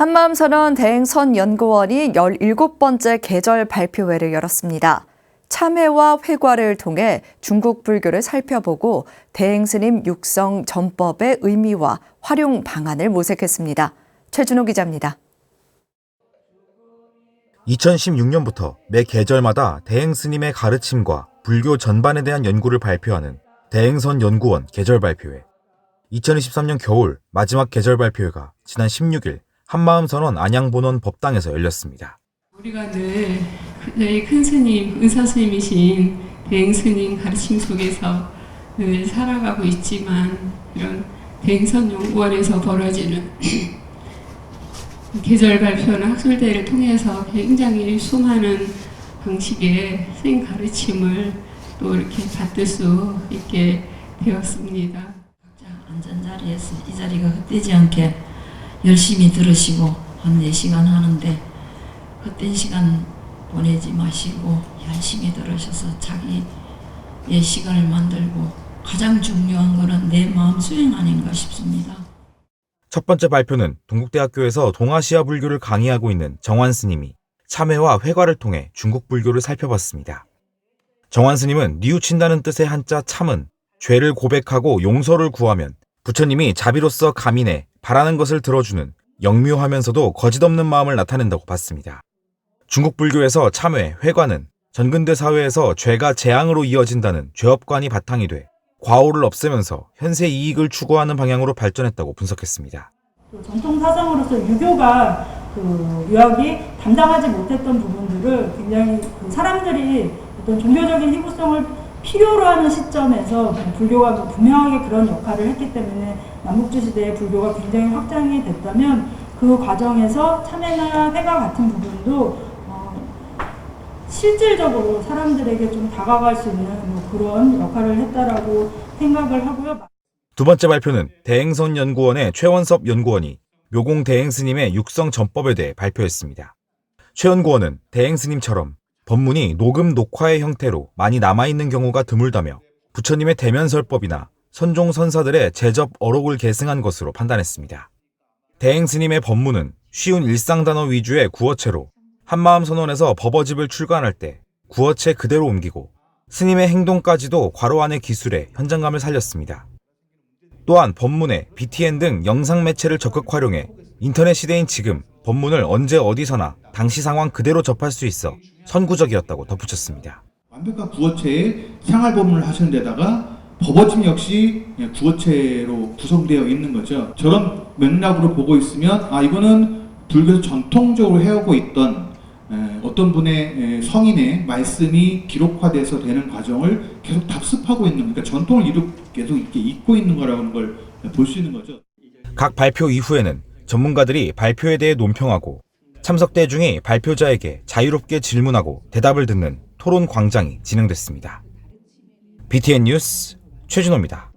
한마음선언 대행선 연구원이 17번째 계절 발표회를 열었습니다. 참회와 회과를 통해 중국 불교를 살펴보고 대행스님 육성 전법의 의미와 활용 방안을 모색했습니다. 최준호 기자입니다. 2016년부터 매 계절마다 대행 스님의 가르침과 불교 전반에 대한 연구를 발표하는 대행선 연구원 계절 발표회. 2023년 겨울 마지막 계절 발표회가 지난 16일 한마음 선원 안양본원 법당에서 열렸습니다. 우리가 늘 저희 큰 스님, 의사 스님이신 대행 스님 가르침 속에서 늘 살아가고 있지만 이런 대행선 연구원에서 벌어지는 계절 발표나 학술대회를 통해서 굉장히 수많은 방식의 생 가르침을 또 이렇게 받을 수 있게 되었습니다. 각자 앉은 자리에서 이 자리가 헛되지 않게 열심히 들으시고 한 4시간 하는데 헛된 시간 보내지 마시고 열심히 들으셔서 자기의 시간을 만들고 가장 중요한 것은 내 마음 수행 아닌가 싶습니다. 첫 번째 발표는 동국대학교에서 동아시아 불교를 강의하고 있는 정환 스님이 참회와 회과를 통해 중국 불교를 살펴봤습니다. 정환 스님은 뉘우친다는 뜻의 한자 참은 죄를 고백하고 용서를 구하면 부처님이 자비로서 감인해 바라는 것을 들어주는 영묘하면서도 거짓없는 마음을 나타낸다고 봤습니다. 중국 불교에서 참회, 회과는 전근대 사회에서 죄가 재앙으로 이어진다는 죄업관이 바탕이 돼 과오를 없애면서 현세 이익을 추구하는 방향으로 발전했다고 분석했습니다. 그 전통 사상으로서 유교가 그 유학이 담당하지 못했던 부분들을 굉장히 그 사람들이 어떤 종교적인 희구성을 필요로 하는 시점에서 불교가 뭐 분명하게 그런 역할을 했기 때문에 남북주 시대에 불교가 굉장히 확장이 됐다면 그 과정에서 참회나 회가 같은 부분도 어, 실질적으로 사람들에게 좀 다가갈 수 있는 뭐 그런 역할을 했다라고 생각을 하고요. 두 번째 발표는 대행선 연구원의 최원섭 연구원이 묘공 대행 스님의 육성 전법에 대해 발표했습니다. 최 연구원은 대행 스님처럼 법문이 녹음 녹화의 형태로 많이 남아있는 경우가 드물다며 부처님의 대면설법이나 선종 선사들의 제접 어록을 계승한 것으로 판단했습니다. 대행 스님의 법문은 쉬운 일상 단어 위주의 구어체로 한마음 선언에서 법어집을 출간할 때 구어체 그대로 옮기고 스님의 행동까지도 괄호 안의 기술에 현장감을 살렸습니다. 또한 법문에 BTN 등 영상 매체를 적극 활용해 인터넷 시대인 지금 법문을 언제 어디서나 당시 상황 그대로 접할 수 있어 선구적이었다고 덧붙였습니다. 완벽한 구어체에 생활법문을 하시는 데다가 법어침 역시 구어체로 구성되어 있는 거죠. 저런 맥락으로 보고 있으면 아 이거는 불교에서 전통적으로 해오고 있던 에, 어떤 분의 에, 성인의 말씀이 기록화돼서 되는 과정을 계속 답습하고 있는 그러니까 전통을 이룩 계속 이렇게 잇고 있는 거라는 걸 볼 수 있는 거죠. 각 발표 이후에는 전문가들이 발표에 대해 논평하고 참석 대중이 발표자에게 자유롭게 질문하고 대답을 듣는 토론 광장이 진행됐습니다. BTN 뉴스 최준호입니다.